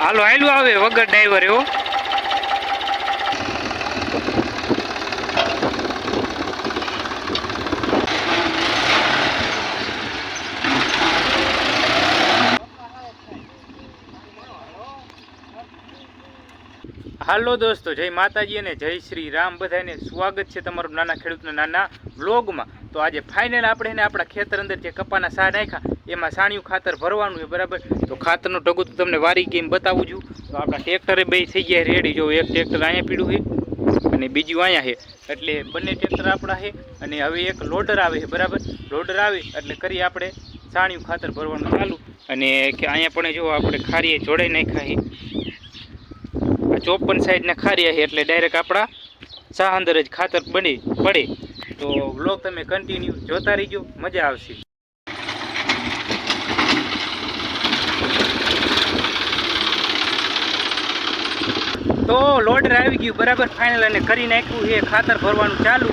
હાલો હાલું આવે, વગર ડ્રાઈવર એવો હાલો દોસ્તો, જય માતાજી અને જય શ્રી રામ. બધાને સ્વાગત છે તમારું નાના ખેડૂતના નાના વ્લોગમાં તો આજે ફાઇનલ આપણે એને આપણા ખેતર અંદર જે કપાના સા નાખ્યા એમાં સાણિયું ખાતર ભરવાનું છે, બરાબર? તો ખાતરનો ટગું તો તમને વારી ગેમ બતાવું છું. તો આપણા ટ્રેક્ટરે બે થઈ ગયા રેડી જો એક ટ્રેક્ટર અહીંયા પીડ્યું છે અને બીજું અહીંયા છે. એટલે બંને ટ્રેક્ટર આપણા છે અને હવે એક લોડર આવે છે, બરાબર? લોડર આવે, એટલે કરી આપણે સાણિયું ખાતર ભરવાનું ચાલુ. અને કે અહીંયા પણ જો આપણે ખારીએ જોડાઈ નાખ્યા આ ચોપન સાઈડના ખારીયા છે, એટલે ડાયરેક્ટ આપણા ચા અંદર જ ખાતર બની, પડે. તો બ્લોગ તમે કન્ટિન્યુ જોતા રહીજો, મજા આવશે. તો લોડર આવી ગયું, બરાબર ફાઇનલ અને કરી નાખ્યું છે, ખાતર ભરવાનું ચાલુ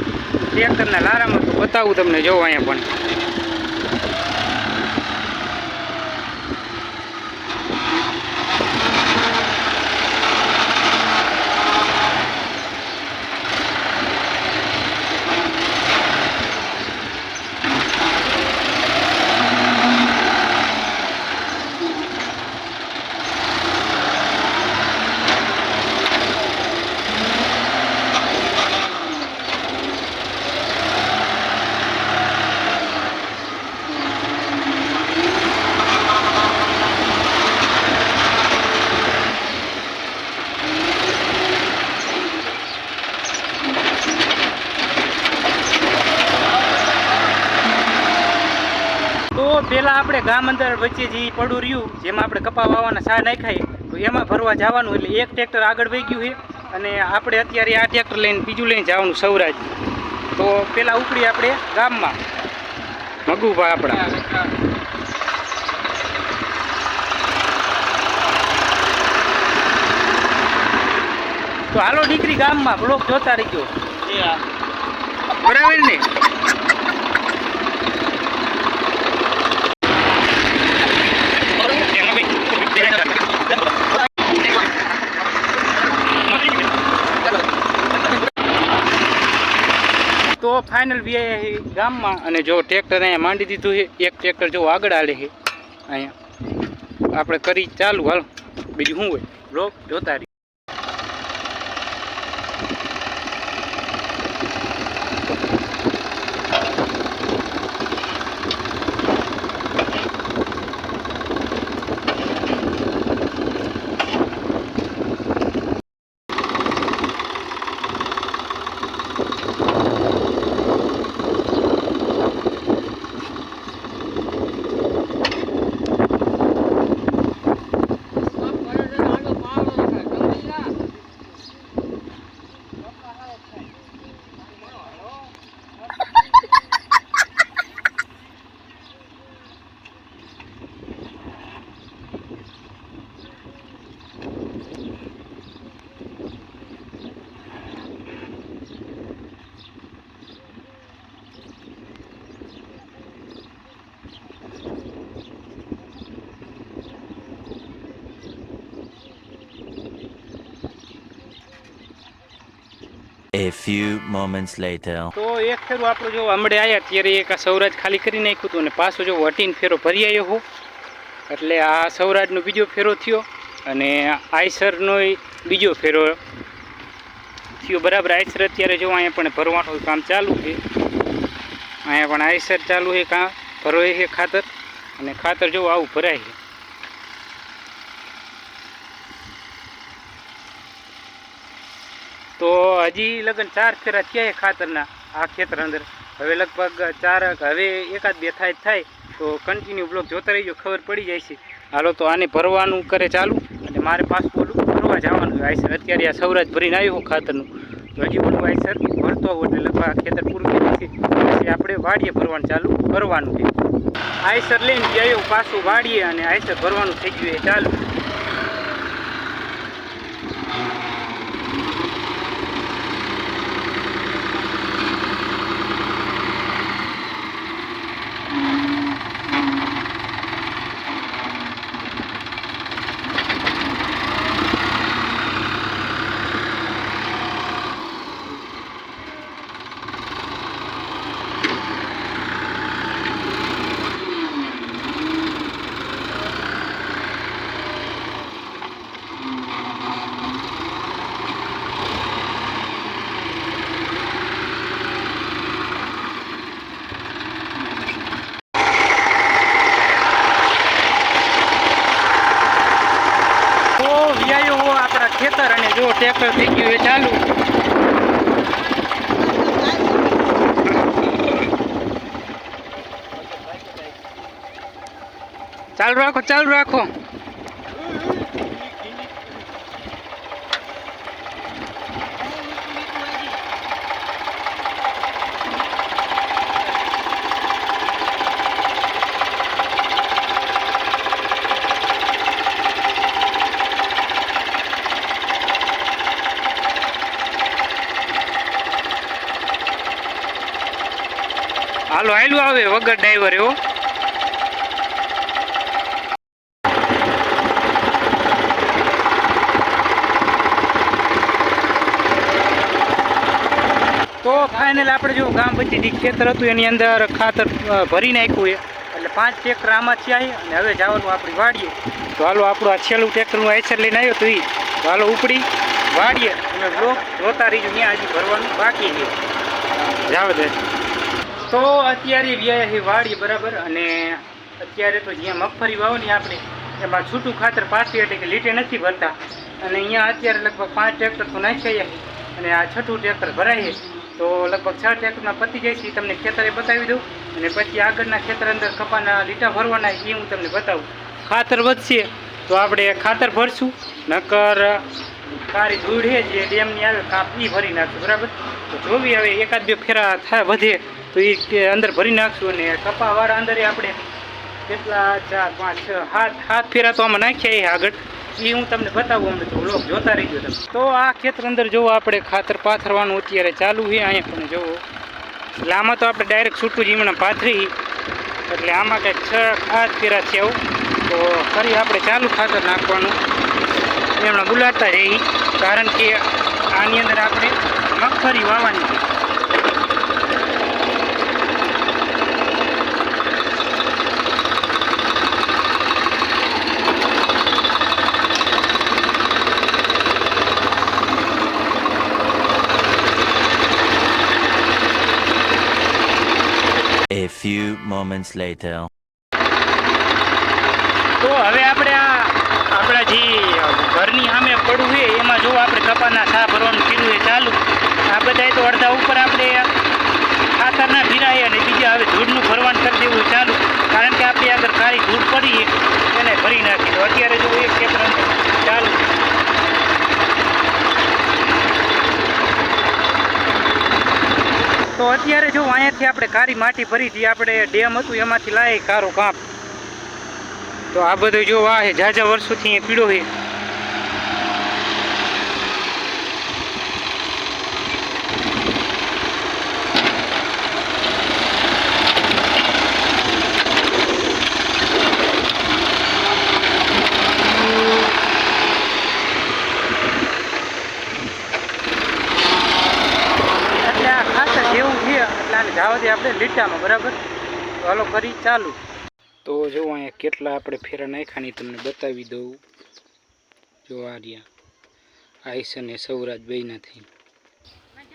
ટ્રેક્ટરના લારામાં. તો બતાવું તમને જોવો અહીંયા પણ. પેલા આપણે ગામ અંદર વચ્ચે જે પડું રહ્યું જેમાં આપણે કપા વાવવાના સા નાખાય તો એમાં ભરવા જવાનું એટલે એક ટ્રેક્ટર આગળ વહી ગયું છે અને આપણે અત્યારે આ ટ્રેક્ટર લઈને બીજું લઈને જવાનું સૌરાજ તો પેલા ઉપડી આપણે ગામમાં. મગુભા આપણા. તો હાલો દીકરી ગામમાં બ્લોક જોતા રહીજો. બરાબર ને? તો ફાઇનલ વી ગામમાં અને જો ટ્રેક્ટર અહીંયા માંડી દીધું છે, એક ટ્રેક્ટર જો આગળ આલે છે, અહીંયા. આપણે કરી ચાલુ, હાલ. બીજું શું હોય? બ્લોક જોતા રહી. A few moments later. તો એક ફેરો આપણો જો હમણાં આવ્યા ત્યારે એક આ સૌરાજ ખાલી કરી નાખ્યું હતું અને પાછો જો વટીન ફેરો ભરી આવ્યો હું. એટલે આ સૌરાજનો બીજો ફેરો થયો અને આઈસરનો બીજો ફેરો થયો. બરાબર આઈસર અત્યારે જો અહીંયા પણ ભરવાનું કામ ચાલુ છે. અહીંયા પણ આઈસર ચાલુ છે કાં? ભરો છે ખાતર. અને ખાતર જો આવું ભરાય છે. તો હજી લગન ચાર ફેરા થયા ખાતરના, આ ખેતર અંદર. હવે લગભગ ચાર, હવે એકાદ બે થાય થાય. તો કન્ટિન્યુ બ્લોક જોતા રહીજો, ખબર પડી જાય છે. હાલો, તો આને ભરવાનું કરે ચાલુ, અને મારે પાછું ઓલું ભરવા જવાનું આઈસર અત્યારે આ સૌરાજ ભરીને આવ્યો ખાતરનું. તો હજી ઓલું આઈસર ભરતો હોઉં એટલે લગભગ ખેતર પૂરું થઈ છે આપણે વાડીએ ભરવાનું ચાલુ કરવાનું છે. આઈસર લઈને આવ્યો પાછું વાડીએ અને આઈસર ભરવાનું થઈ ગયું એ ચાલુ ખેતર અને જો ટ્રેક્ટર થઈ ગયું એ ચાલુ. રાખો ચાલુ રાખો. હાલું આવે વગર ડ્રાઈવર એવો તો ફાઇનલ આપણે જો ગામ પછી જે ખેતર હતું એની અંદર ખાતર ભરી નાખ્યું એટલે પાંચ ટ્રેક્ટર આમાં છે અને હવે જવાનું આપણી વાડીએ. તો હાલો આપણું આ છેલ્લું ટ્રેક્ટરનું આઈસર લઈને આવ્યો તો એ તો હાલો ઉપડી વાડીએ. અને બ્લોક જોતા રહીજો ત્યાં હજી ભરવાનું બાકી છે. જાવ દે. તો અત્યારે વ્યાય છે વાડી, બરાબર? અને અત્યારે તો જ્યાં મગફળી વાવો ને આપણે, એમાં છૂટું ખાતર પાછી એટલે કે લીટે નથી ભરતા. અને અહીંયા અત્યારે લગભગ પાંચ ટ્રેક્ટર તો નાખ્યા અને આ છઠ્ઠું ટ્રેક્ટર ભરાય તો લગભગ છ ટ્રેક્ટરમાં પતી જાય છે તમને ખેતરે બતાવી દઉં. અને પછી આગળના ખેતર અંદર કપાના લીટા ભરવાના એ હું તમને બતાવું. ખાતર વધશે તો આપણે ખાતર ભરશું, નકર કારી ધૂળ છે જે ડેમની આવે કાપ એ ભરી નાખશું, બરાબર? તો જોવી હવે એકાદ બે ફેરા થાય વધે તો એ અંદર ભરી નાખશું અને કપાવાળા અંદર આપણે કેટલા ચાર, પાંચ, છ, હાથ હાથ ફેરા તો આમાં નાખ્યા એ આગળ. એ હું તમને બતાવું અમને તો લોક જોતા રહીજો તમે. તો આ ખેતર અંદર જોવો આપણે ખાતર પાથરવાનું અત્યારે ચાલુ છે, અહીંયા પણ જોવો. એટલે આમાં તો આપણે ડાયરેક્ટ છૂટું જ હમણાં પાથરી. એટલે આમાં કંઈક છ, હાથ ફેરા છે આવું તો ફરી આપણે ચાલુ ખાતર નાખવાનું. એમણે બોલાતા જઈ કારણ કે આની અંદર આપણે મગફળી વાવવાની છે A few moments later. તો હવે આપણે આ આપણા જે ઘરની સામે પડવું છે, એમાં જો આપણે કપાના સા ભરવાનું કીધું એ ચાલુ આ બધા તો અડધા ઉપર આપણે ખાતરના ભીરાય અને બીજા હવે ધૂળનું ભરવાનું કરી દેવું ચાલુ કારણ કે આપણી આગળ કાળી ધૂળ પડી છે એને ભરી નાખી તો અત્યારે જો એક ખેતર અંદર ચાલુ તો અત્યારે જો અહીંયાથી આપણે કારી માટી ભરી હતી, આપણે ડેમ હતું, એમાંથી લાવી કારો કાપ તો આ બધું જો આ છે ઝાઝા વર્ષોથી અહીંયા પીળો છે એટલે આ ખાતર જેવું છે આને આપણે લીટામાં બરાબર? તો હાલો કરી ચાલુ. તો જો અહીંયા કેટલા આપણે ફેરા નાખ્યાની તમને બતાવી દઉં. જો આ રહ્યા. આઈસ અને સૌરાજ બેયના થઈ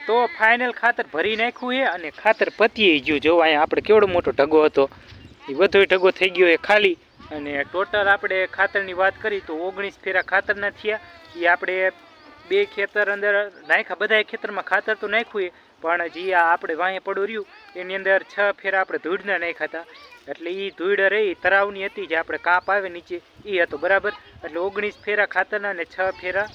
તો ફાઇનલ ખાતર ભરી નાખ્યું છે અને ખાતર પતી ગયું. જો અહીંયા આપણે કેવડો મોટો ઢગો હતો. એ બધો ઢગો થઈ ગયો એ ખાલી. અને ટોટલ આપણે ખાતરની વાત કરી તો ઓગણીસ ફેરા ખાતરના થયા. એ આપણે બે ખેતર અંદર નાખ્યા. બધા ખેતરમાં ખાતર તો નાખ્યું એ પણ જે આ આપણે વાંહે પડું રહ્યું, એની અંદર છ ફેરા આપણે ધૂળના નાખ્યા એટલે એ ધૂળ રહી તરાવની હતી, જે આપણે કાપ આવે નીચે એ હતો, બરાબર? એટલે ઓગણીસ ફેરા ખાતરના અને છ ફેરા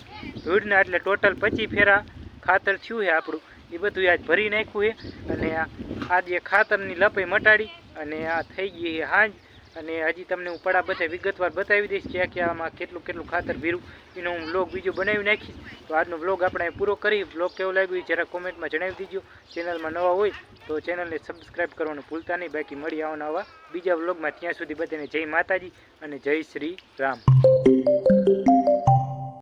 ધૂળના, એટલે ટોટલ પચીસ ફેરા ખાતર થયું છે આપણું. એ બધું આજ ભરી નાખ્યું છે અને આ આજે ખાતરની લપે મટાડી, અને આ થઈ ગઈ હાંજ. અને હજી તમને હું પડા બધા વિગતવાર બતાવી દઈશ કે કે આમાં કેટલું કેટલું ખાતર ભીરું. એનો હું બ્લોગ બીજો બનાવી નાખીશ. તો આજનો બ્લોગ આપણે પૂરો કરી. બ્લોગ કેવો લાગ્યો જરા કોમેન્ટમાં જણાવી દીજો. ચેનલમાં નવા હોય તો ચેનલને સબસ્ક્રાઈબ કરવાનું ભૂલતા નહીં. બાકી મળી આવવાના આવા બીજા બ્લોગમાં ત્યાં સુધી બધાને જય માતાજી અને જય શ્રી રામ.